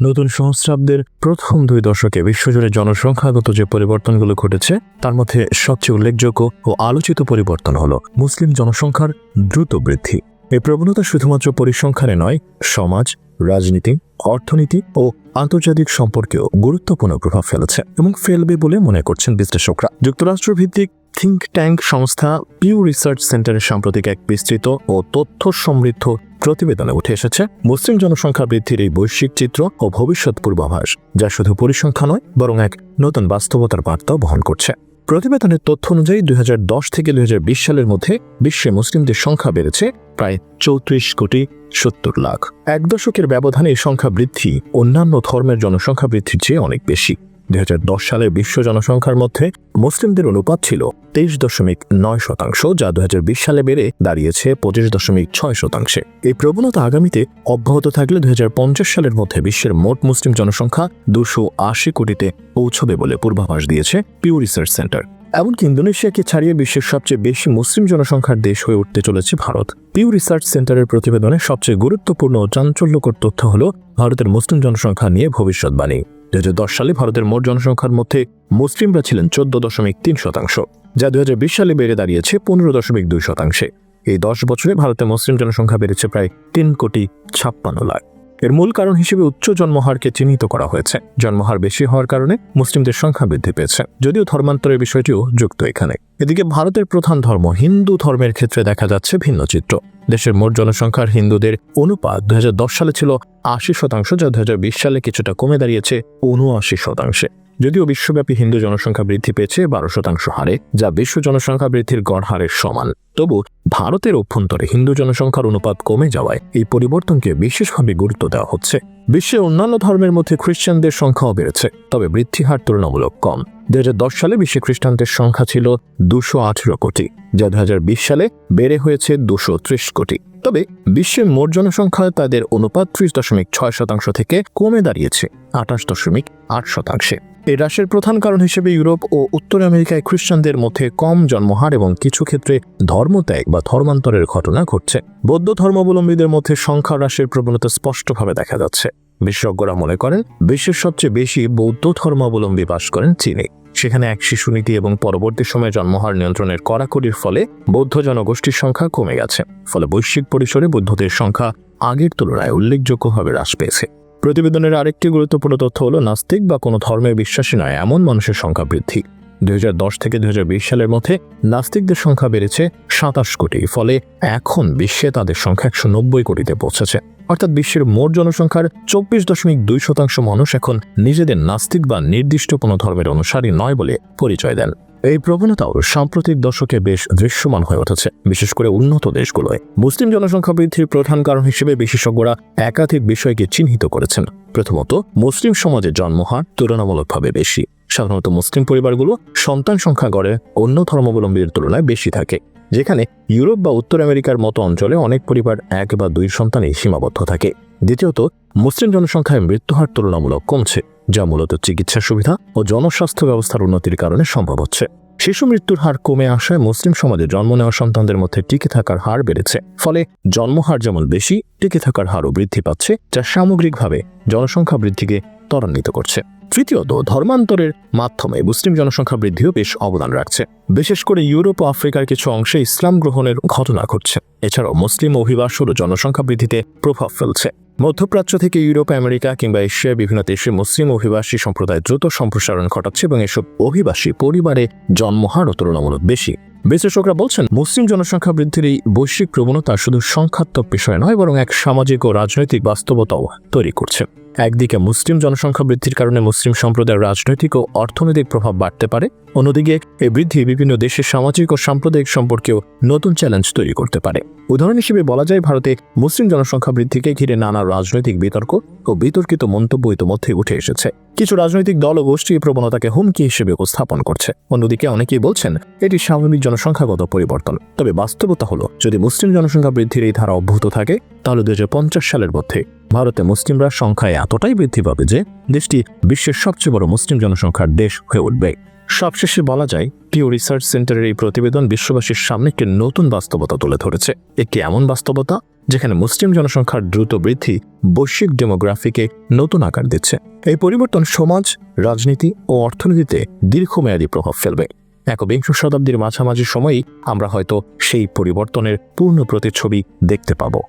নতুন সহস্রাব্দের প্রথম দুই দশকে বিশ্বজুড়ে জনসংখ্যাগত যে পরিবর্তনগুলো ঘটেছে, তার মধ্যে সবচেয়ে উল্লেখযোগ্য ও আলোচিত পরিবর্তন হল মুসলিম জনসংখ্যার দ্রুত বৃদ্ধি। এই প্রবণতা শুধুমাত্র পরিসংখ্যানে নয়, সমাজ, রাজনীতি, অর্থনীতি ও আন্তর্জাতিক সম্পর্কেও গুরুত্বপূর্ণ প্রভাব ফেলেছে এবং ফেলবে বলে মনে করছেন বিশ্লেষকরা। যুক্তরাষ্ট্র ভিত্তিক থিঙ্ক ট্যাঙ্ক সংস্থা পিউ রিসার্চ সেন্টারের সাম্প্রতিক এক বিস্তৃত ও তথ্য সমৃদ্ধ প্রতিবেদনে উঠে এসেছে, মুসলিম জনসংখ্যা বৃদ্ধির এই বৈশ্বিক চিত্র ও ভবিষ্যৎ পূর্বাভাস, যা শুধু পরিসংখ্যা নয়, বরং এক নতুন বাস্তবতার বার্তাও বহন করছে। প্রতিবেদনের তথ্য অনুযায়ী দুই হাজার দশ থেকে দুই হাজার বিশ সালের মধ্যে বিশ্বে মুসলিমদের সংখ্যা বেড়েছে প্রায় চৌত্রিশ কোটি সত্তর লাখ। এক দশকের ব্যবধানে সংখ্যা বৃদ্ধি অন্যান্য ধর্মের জনসংখ্যা বৃদ্ধির চেয়ে অনেক বেশি। দুই সালে বিশ্ব জনসংখ্যার মধ্যে মুসলিমদের অনুপাত ছিল তেইশ দশমিক নয় শতাংশ, যা দু হাজার বিশ সালে বেড়ে দাঁড়িয়েছে পঁচিশ দশমিক ছয় শতাংশে। এই প্রবণতা আগামীতে অব্যাহত থাকলে দুই হাজার পঞ্চাশ সালের মধ্যে বিশ্বের মোট মুসলিম জনসংখ্যা দুশো আশি কোটিতে পৌঁছবে বলে পূর্বাভাস দিয়েছে পিউ রিসার্চ সেন্টার এমনকি ইন্দোনেশিয়াকে ছাড়িয়ে বিশ্বের সবচেয়ে বেশি মুসলিম জনসংখ্যার দেশ হয়ে উঠতে চলেছে ভারত। পিউ রিসার্চ সেন্টারের প্রতিবেদনে সবচেয়ে গুরুত্বপূর্ণ ও চাঞ্চল্যকর তথ্য হল, ভারতের মুসলিম জনসংখ্যা নিয়ে ভবিষ্যৎবাণী। দু সালে ভারতের মোট জনসংখ্যার মধ্যে মুসলিমরা ছিলেন চোদ্দ দশমিক তিন শতাংশ, যা দু সালে বেড়ে দাঁড়িয়েছে পনেরো দশমিক দুই শতাংশে। এই দশ বছরে ভারতে মুসলিম জনসংখ্যা বেড়েছে প্রায় তিন কোটি ছাপ্পান্ন লাখ। এর মূল কারণ হিসেবে উচ্চ জন্মহারকে চিহ্নিত করা হয়েছে। জন্মহার বেশি হওয়ার কারণে মুসলিমদের সংখ্যা বৃদ্ধি পেয়েছে। যদিও ধর্মান্তরের বিষয়টিও যুক্ত এখানে। এদিকে ভারতের প্রধান ধর্ম হিন্দু ধর্মের ক্ষেত্রে দেখা যাচ্ছে ভিন্ন চিত্র। দেশের মোট জনসংখ্যার হিন্দুদের অনুপাত দু হাজার দশ সালে ছিল আশি শতাংশ, যা দু হাজার বিশ সালে কিছুটা কমে দাঁড়িয়েছে উনআশি শতাংশে। যদিও বিশ্বব্যাপী হিন্দু জনসংখ্যা বৃদ্ধি পেয়েছে বারো শতাংশ হারে, যা বিশ্ব জনসংখ্যা বৃদ্ধির গড় হারের সমান। তবু ভারতের অভ্যন্তরে হিন্দু জনসংখ্যার অনুপাত কমে যাওয়ায় এই পরিবর্তনকে বিশেষভাবে গুরুত্ব দেওয়া হচ্ছে। বিশ্বের অন্যান্য ধর্মের মধ্যে খ্রিস্টানদের সংখ্যাও বেড়েছে, তবে বৃদ্ধি হার তুলনামূলক কম। দু হাজার দশ সালে বিশ্বে খ্রিস্টানদের সংখ্যা ছিল দুশো আঠেরো কোটি, যা দু হাজার বিশ সালে বেড়ে হয়েছে দুশো ত্রিশ কোটি। তবে বিশ্বের মোট জনসংখ্যায় তাদের অনুপাত ত্রিশ দশমিক ছয় শতাংশ থেকে কমে দাঁড়িয়েছে আঠাশ দশমিক আট শতাংশে। এই হ্রাসের প্রধান কারণ হিসেবে ইউরোপ ও উত্তর আমেরিকায় খ্রিস্টানদের মধ্যে কম জন্মহার এবং কিছু ক্ষেত্রে ধর্মত্যাগ বা ধর্মান্তরের ঘটনা ঘটছে। বৌদ্ধ ধর্মাবলম্বীদের মধ্যে সংখ্যা হ্রাসের প্রবণতা স্পষ্টভাবে দেখা যাচ্ছে। বিশেষজ্ঞরা মনে করেন, বিশ্বের সবচেয়ে বেশি বৌদ্ধ ধর্মাবলম্বী বাস করেন চীনে। সেখানে এক শিশু নীতি এবং পরবর্তী সময়ে জন্মহার নিয়ন্ত্রণের কড়াকড়ির ফলে বৌদ্ধ জনগোষ্ঠীর সংখ্যা কমে গেছে। ফলে বৈশ্বিক পরিসরে বৌদ্ধদের সংখ্যা আগের তুলনায় উল্লেখযোগ্যভাবে হ্রাস পেয়েছে। প্রতিবেদনের আরেকটি গুরুত্বপূর্ণ তথ্য হল, নাস্তিক বা কোনো ধর্মে বিশ্বাসী নয়, এমন মানুষের সংখ্যা বৃদ্ধি। দুই হাজার দশ থেকে দুই হাজার বিশ সালের মধ্যে নাস্তিকদের সংখ্যা বেড়েছে সাতাশ কোটি, ফলে এখন বিশ্বে তাদের সংখ্যা একশো নব্বই কোটিতে পৌঁছেছে। অর্থাৎ বিশ্বের মোট জনসংখ্যার চব্বিশ দশমিক দুই শতাংশ মানুষ এখন নিজেদের নাস্তিক বা নির্দিষ্ট কোনো ধর্মের অনুসারী নয় বলে পরিচয় দেন। এই প্রবণতাও সাম্প্রতিক দশকে বেশ দৃশ্যমান হয়ে উঠেছে, বিশেষ করে উন্নত দেশগুলোয়। মুসলিম জনসংখ্যা বৃদ্ধির প্রধান কারণ হিসেবে বিশেষজ্ঞরা একাধিক বিষয়কে চিহ্নিত করেছেন। প্রথমত, মুসলিম সমাজে জন্মহার তুলনামূলকভাবে বেশি। সাধারণত মুসলিম পরিবারগুলো সন্তান সংখ্যা গড়ে অন্য ধর্মাবলম্বীদের তুলনায় বেশি থাকে, যেখানে ইউরোপ বা উত্তর আমেরিকার মতো অঞ্চলে অনেক পরিবার এক বা দুই সন্তানেই সীমাবদ্ধ থাকে। দ্বিতীয়ত, মুসলিম জনসংখ্যায় মৃত্যুহার তুলনামূলক কমছে। যা মূলত চিকিৎসা সুবিধা ও জনস্বাস্থ্য ব্যবস্থার উন্নতির কারণে সম্ভব হচ্ছে। শিশু মৃত্যুর হার কমে আসায় মুসলিম সমাজে জন্ম নেওয়া সন্তানদের মধ্যে টিকে থাকার হার বেড়েছে। ফলে জন্মহার যেমন বেশি, টিকে থাকার হারও বৃদ্ধি পাচ্ছে, যা সামগ্রিকভাবে জনসংখ্যা বৃদ্ধিকে ত্বরান্বিত করছে। তৃতীয়ত, ধর্মান্তরের মাধ্যমে মুসলিম জনসংখ্যা বৃদ্ধিও বেশ অবদান রাখছে। বিশেষ করে ইউরোপ ও আফ্রিকার কিছু অংশে ইসলাম গ্রহণের ঘটনা ঘটছে। এছাড়াও মুসলিম অভিবাসনও জনসংখ্যা বৃদ্ধিতে প্রভাব ফেলছে। মধ্যপ্রাচ্য থেকে ইউরোপ, আমেরিকা কিংবা এশিয়ার বিভিন্ন দেশে মুসলিম অভিবাসী সম্প্রদায় দ্রুত সম্প্রসারণ ঘটাচ্ছে এবং এসব অভিবাসী পরিবারে জন্মহারও তুলনামূলক বেশি। বিশ্লেষকরা বলছেন, মুসলিম জনসংখ্যা বৃদ্ধির এই বৈশ্বিক প্রবণতা শুধু সংখ্যাত্মক বিষয় নয়, বরং এক সামাজিক ও রাজনৈতিক বাস্তবতাও তৈরি করছে। একদিকে মুসলিম জনসংখ্যা বৃদ্ধির কারণে মুসলিম সম্প্রদায়ের রাজনৈতিক ও অর্থনৈতিক প্রভাব বাড়তে পারে। অন্যদিকে এই বৃদ্ধি বিভিন্ন দেশের সামাজিক ও সাম্প্রদায়িক সম্পর্কেও নতুন চ্যালেঞ্জ তৈরি করতে পারে। উদাহরণ হিসেবে বলা যায়, ভারতে মুসলিম জনসংখ্যা বৃদ্ধিকে ঘিরে নানা রাজনৈতিক বিতর্ক ও বিতর্কিত মন্তব্য ইতোমধ্যে উঠে এসেছে। কিছু রাজনৈতিক দল ও গোষ্ঠী এই প্রবণতাকে হুমকি হিসেবে উপস্থাপন করছে। অন্যদিকে, অনেকেই বলছেন, এটি স্বাভাবিক জনসংখ্যাগত পরিবর্তন। তবে বাস্তবতা হলো, যদি মুসলিম জনসংখ্যা বৃদ্ধির এই ধারা অব্যাহত থাকে, তাহলে দু হাজার পঞ্চাশ সালের মধ্যে ভারতে মুসলিমরা সংখ্যায় এতটাই বৃদ্ধি পাবে যে দেশটি বিশ্বের সবচেয়ে বড় মুসলিম জনসংখ্যার দেশ হয়ে উঠবে। সবশেষে বলা যায়, পিও রিসার্চ সেন্টারের এই প্রতিবেদন বিশ্ববাসীর সামনে একটি নতুন বাস্তবতা তুলে ধরেছে। একটি এমন বাস্তবতা যেখানে মুসলিম জনসংখ্যার দ্রুত বৃদ্ধি বৈশ্বিক ডেমোগ্রাফিকে নতুন আকার দিচ্ছে। এই পরিবর্তন সমাজ, রাজনীতি ও অর্থনীতিতে দীর্ঘমেয়াদী প্রভাব ফেলবে। একবিংশ শতাব্দীর মাঝামাঝি সময়েই আমরা হয়তো সেই পরিবর্তনের পূর্ণ প্রতিচ্ছবি দেখতে পাবো।